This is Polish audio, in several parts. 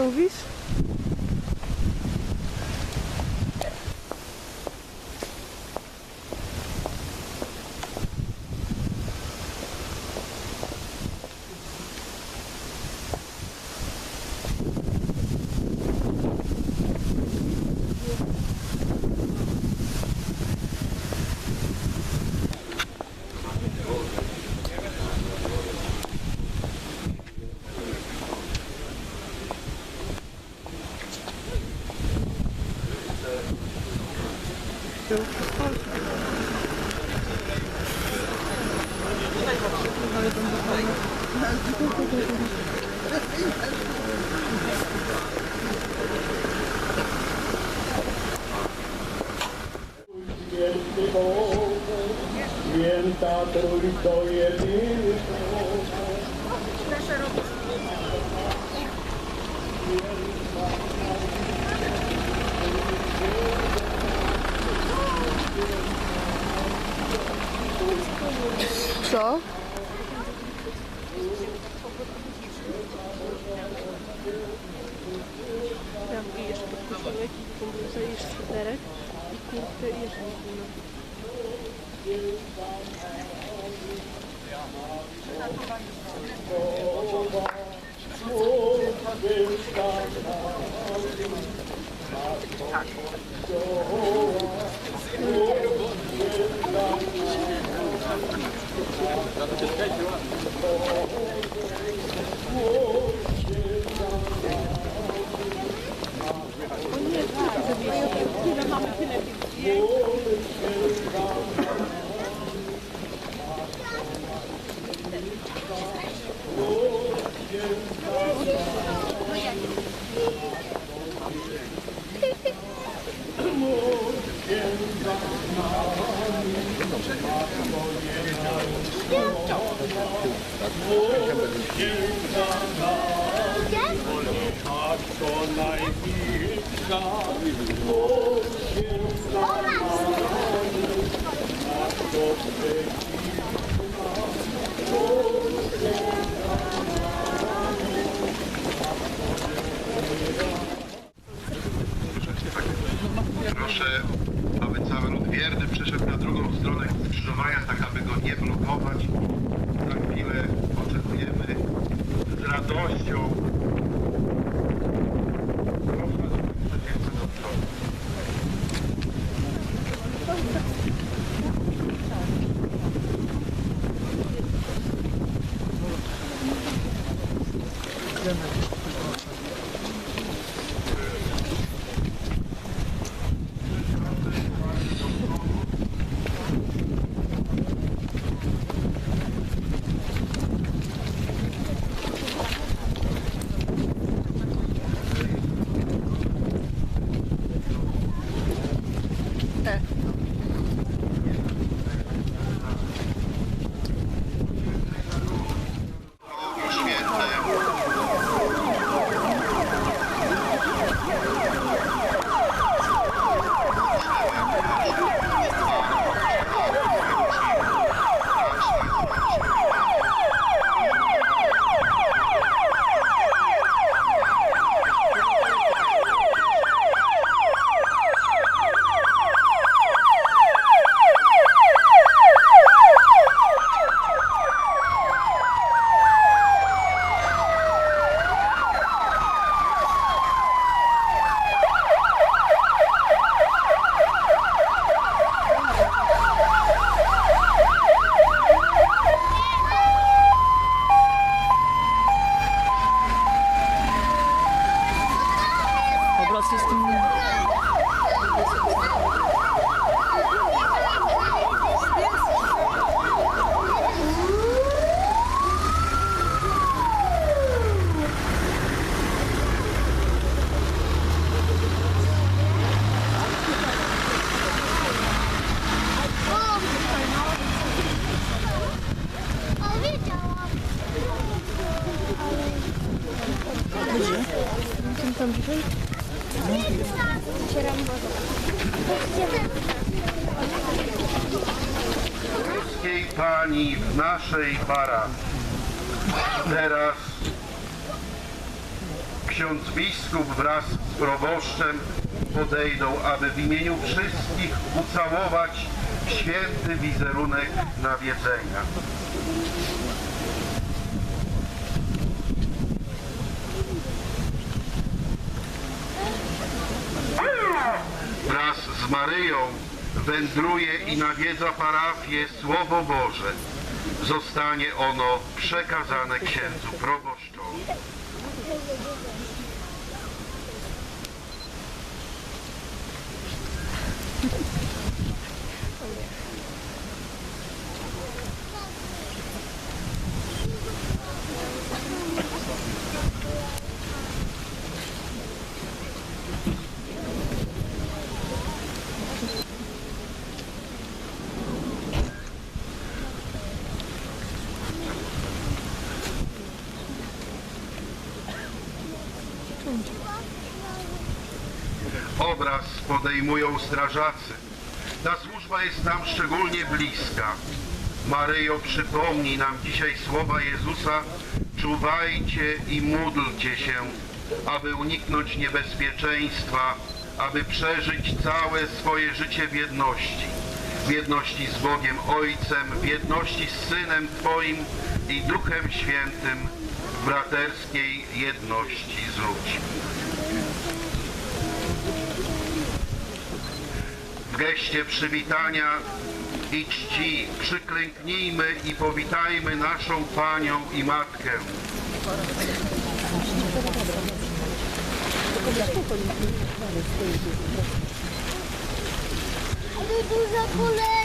ouviste? Então, eu faço. plasterek i kurtkę i jeszcze Tak. O nie, tak, Yeah. Biskup wraz z proboszczem podejdą, aby w imieniu wszystkich ucałować święty wizerunek nawiedzenia. Wraz z Maryją wędruje i nawiedza parafię Słowo Boże. Zostanie ono przekazane księdzu proboszczowi. Podejmują strażacy. Ta służba jest nam szczególnie bliska. Maryjo, przypomnij nam dzisiaj słowa Jezusa, czuwajcie i módlcie się, aby uniknąć niebezpieczeństwa, aby przeżyć całe swoje życie w jedności. W jedności z Bogiem Ojcem, w jedności z Synem Twoim i Duchem Świętym, w braterskiej jedności z ludźmi. Geście przywitania i czci przyklęknijmy i powitajmy naszą Panią i Matkę. Ale.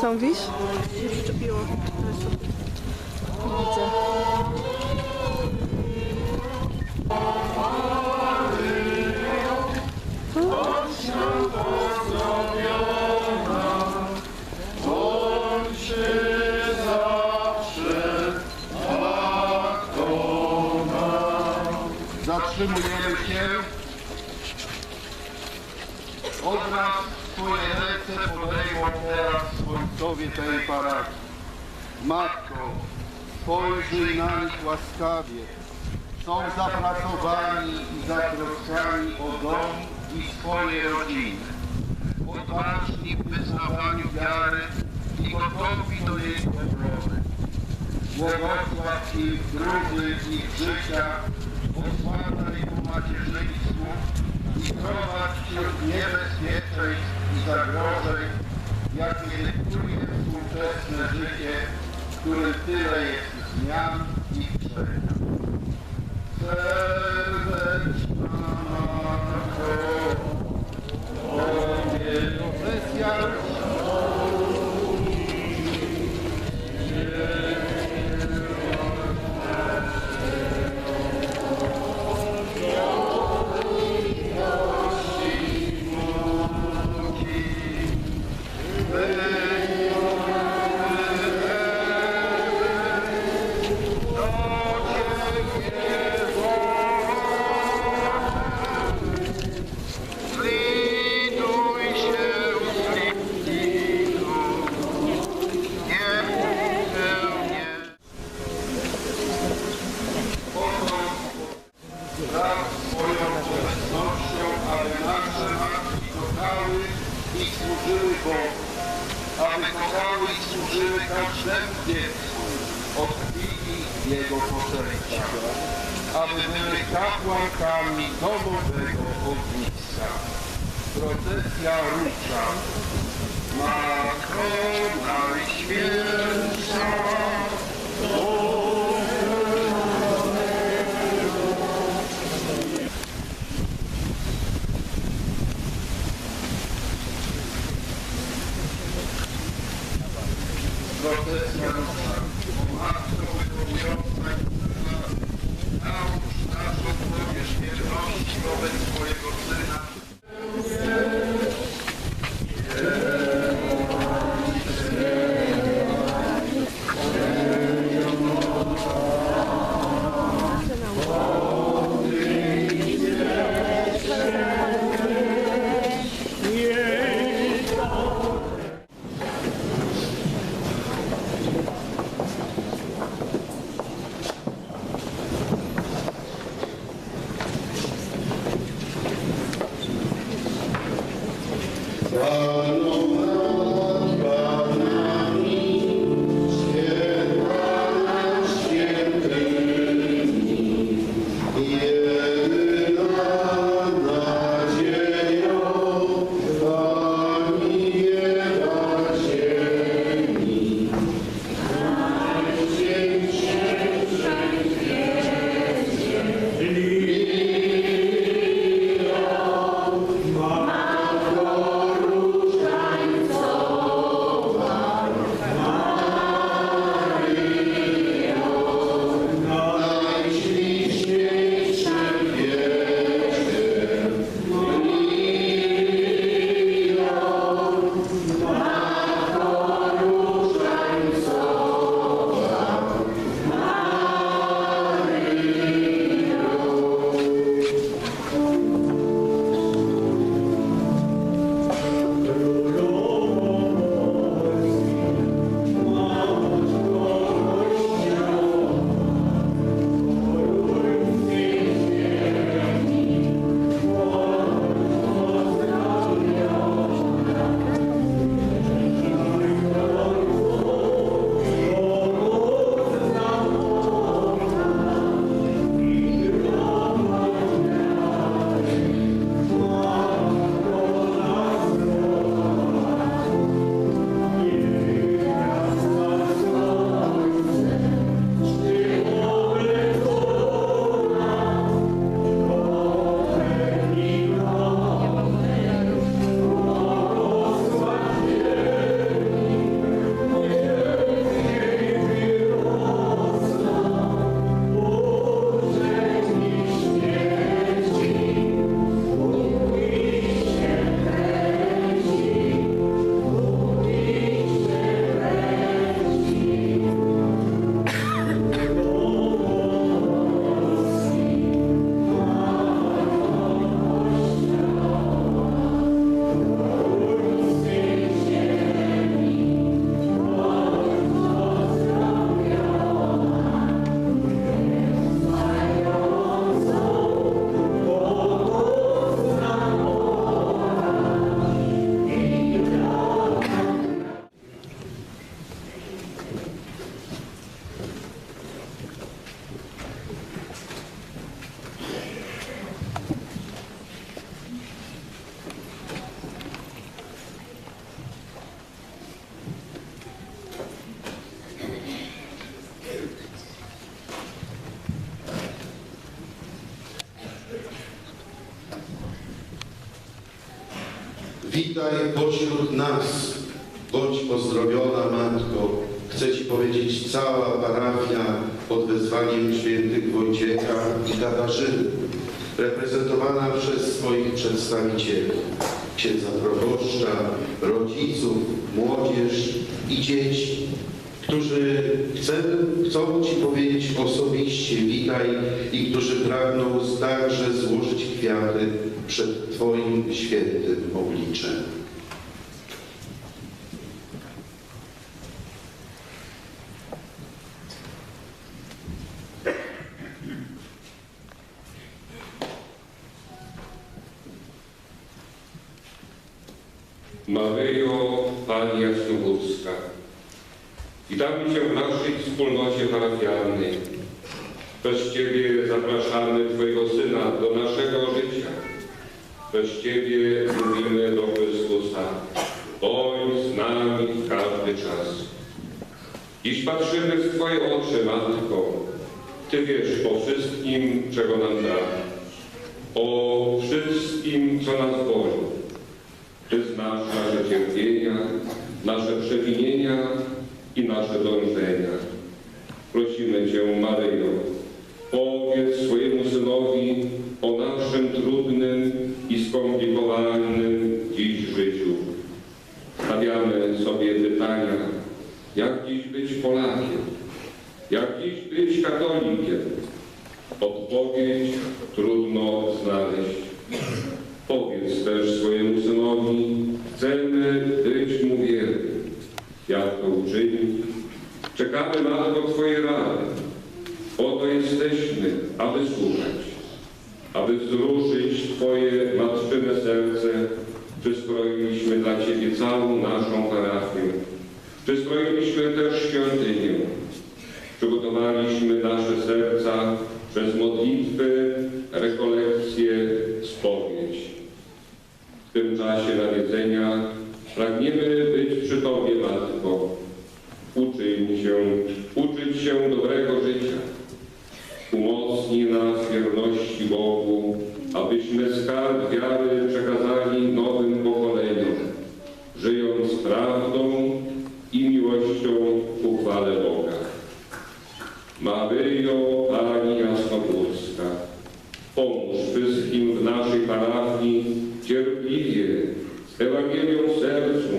Co mówisz? Się przyczepiło. Widzę. Ojcowie tej parafii. Matko, spojrzyj na nich łaskawie. Są zapracowani i zatroskani o dom i swoje rodziny. Odważni w wyznawaniu wiary i gotowi do jej obrony. Błogosław ich druży ich życia, osładzaj po macierzyństwu i prowadź wśród niebezpieczeństw i zagrożeń, jakie elektryzuje współczesne życie, w którym tyle jest zmian i przemian. Witaj pośród nas. Bądź pozdrowiona, Matko. Chcę Ci powiedzieć, cała parafia pod wezwaniem świętych Wojciecha i Katarzyny, reprezentowana przez swoich przedstawicieli, księdza proboszcza, rodziców, młodzież i dzieci, którzy chcą, chcą Ci powiedzieć osobiście witaj i którzy pragną także złożyć kwiaty przed Twoim świętym obliczem. Maryjo Pani Jasnogórska, witamy Cię w naszej wspólnocie parafialnej. Przez Ciebie zapraszamy Twojego Syna do naszego życia. Przez Ciebie mówimy do Chrystusa. Bądź z nami każdy czas. Dziś patrzymy w Twoje oczy, Matko. Ty wiesz o wszystkim, czego nam da. O wszystkim, co nas boli. Ty znasz nasze cierpienia, nasze przewinienia i nasze dążenia. Prosimy Cię, Maryjo, powiedz swojemu synowi o naszym trudnym i skomplikowanym dziś życiu. Stawiamy sobie pytania, jak dziś być Polakiem, jak dziś być katolikiem. Odpowiedź trudno znaleźć. Powiedz też swojemu synowi, chcemy być mu wierni. Jak to uczynić? Czekamy Matko Twoje rady. Oto jesteśmy, aby słuchać, aby wzruszyć Twoje matczyne serce. Przystroiliśmy dla Ciebie całą naszą parafię. Przystroiliśmy też świątynię. Przygotowaliśmy nasze serca przez modlitwy, rekolekcje, spowiedź. W tym czasie nawiedzenia pragniemy być przy Tobie, Matko. Uczyń się, uczyć się dobrego życia. Umocnij nas wierności Bogu, abyśmy skarb wiary przekazali nowym pokoleniom, żyjąc prawdą i miłością ku chwale Boga. Maryjo Pani Jasnogórska, pomóż wszystkim w naszej parafii cierpliwie, z Ewangelią w sercu,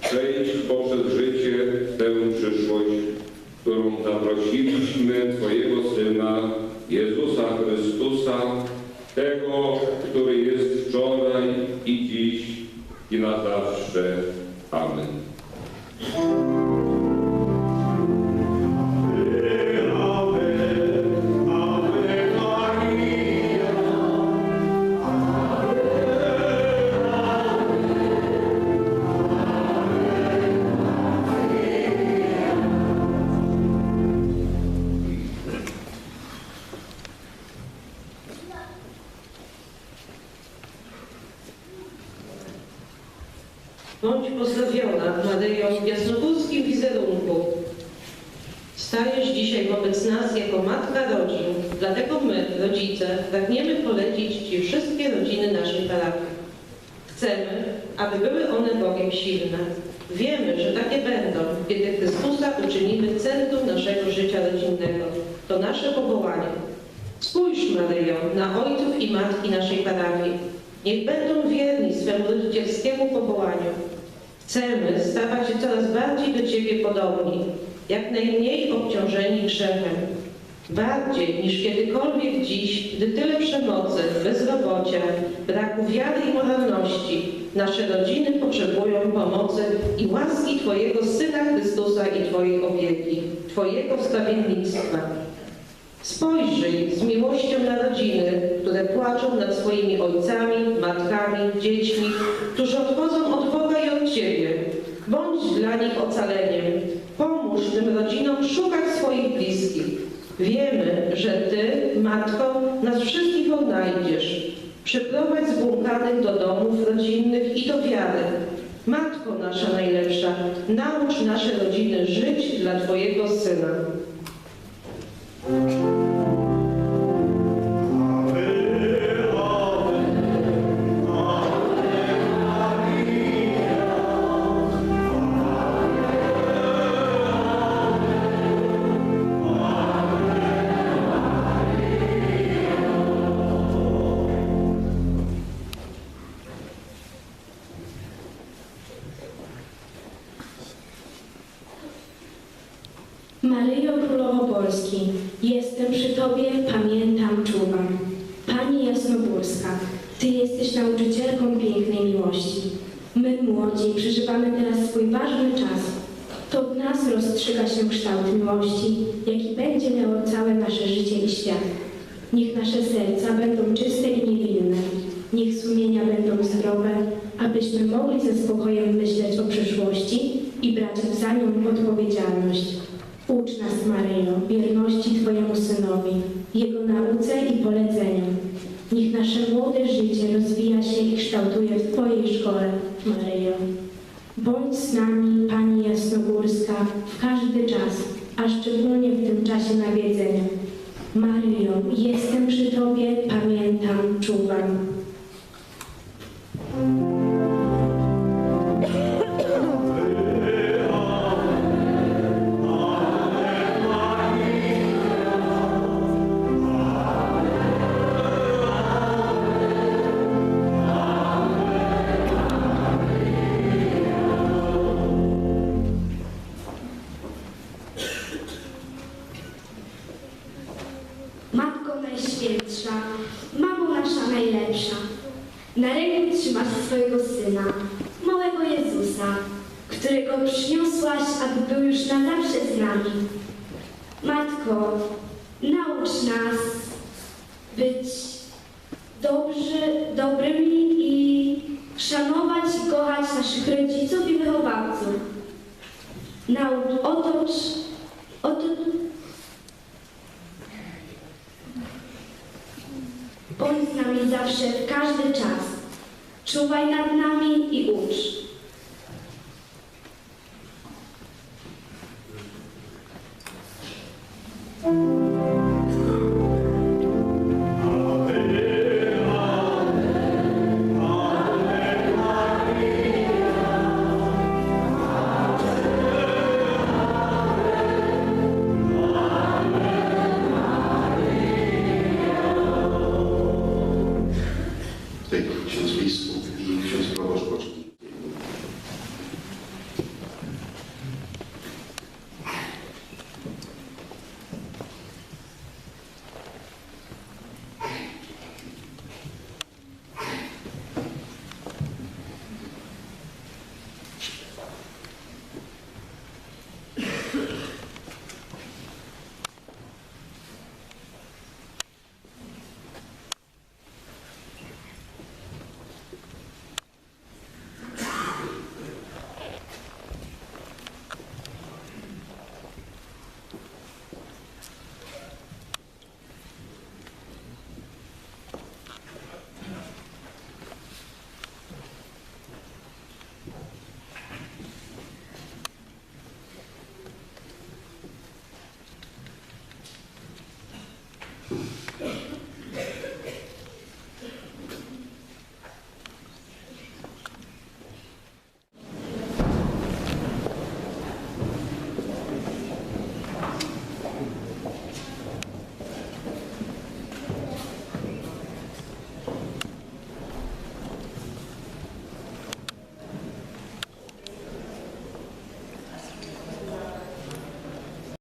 przejść poprzez życie w tę przyszłość, którą zaprosiliśmy Twojego Syna, Jezusa Chrystusa, tego, który jest wczoraj i dziś i na zawsze. Amen. Aby były one Bogiem silne. Wiemy, że takie będą, kiedy Chrystusa uczynimy centrum naszego życia rodzinnego. To nasze powołanie. Spójrz, Maryjo, na ojców i matki naszej parafii. Niech będą wierni swemu rodzicielskiemu powołaniu. Chcemy stawać się coraz bardziej do Ciebie podobni, jak najmniej obciążeni grzechem. Bardziej niż kiedykolwiek dziś, gdy tyle przemocy, bezrobocia, braku wiary i moralności, nasze rodziny potrzebują pomocy i łaski Twojego Syna Chrystusa i Twojej opieki, Twojego wstawiennictwa. Spojrzyj z miłością na rodziny, które płaczą nad swoimi ojcami, matkami, dziećmi, którzy odchodzą od Boga i od Ciebie. Bądź dla nich ocaleniem. Pomóż tym rodzinom szukać swoich bliskich. Wiemy, że Ty, Matko, nas wszystkich odnajdziesz. Przyprowadź zbłąkanych do domów rodzinnych i do wiary. Matko nasza najlepsza, naucz nasze rodziny żyć dla Twojego Syna. Maryjo Królowo Polski, jestem przy Tobie, pamiętam, czuwam. Pani Jasnogórska, Ty jesteś nauczycielką pięknej miłości. My młodzi przeżywamy teraz swój ważny czas. To w nas rozstrzyga się kształt miłości, jaki będzie miało całe nasze życie i świat. Niech nasze serca będą czyste i niewinne. Niech sumienia będą zdrowe, abyśmy mogli ze spokojem myśleć o przyszłości i brać za nią odpowiedzialność. Ucz nas, Maryjo, wierności Twojemu Synowi, Jego nauce i poleceniom. Niech nasze młode życie rozwija się i kształtuje w Twojej szkole, Maryjo. Bądź z nami, Pani Jasnogórska, w każdy czas, a szczególnie w tym czasie nawiedzenia. Maryjo, jestem przy Tobie, pamiętam, czuwam. Aby był już na zawsze z nami. Matko, naucz nas być dobrzy, dobrymi i szanować i kochać naszych rodziców i wychowawców. Naucz, otocz, otocz, Bądź z nami zawsze, w każdy czas. Czuwaj nad nami i ucz. Amen.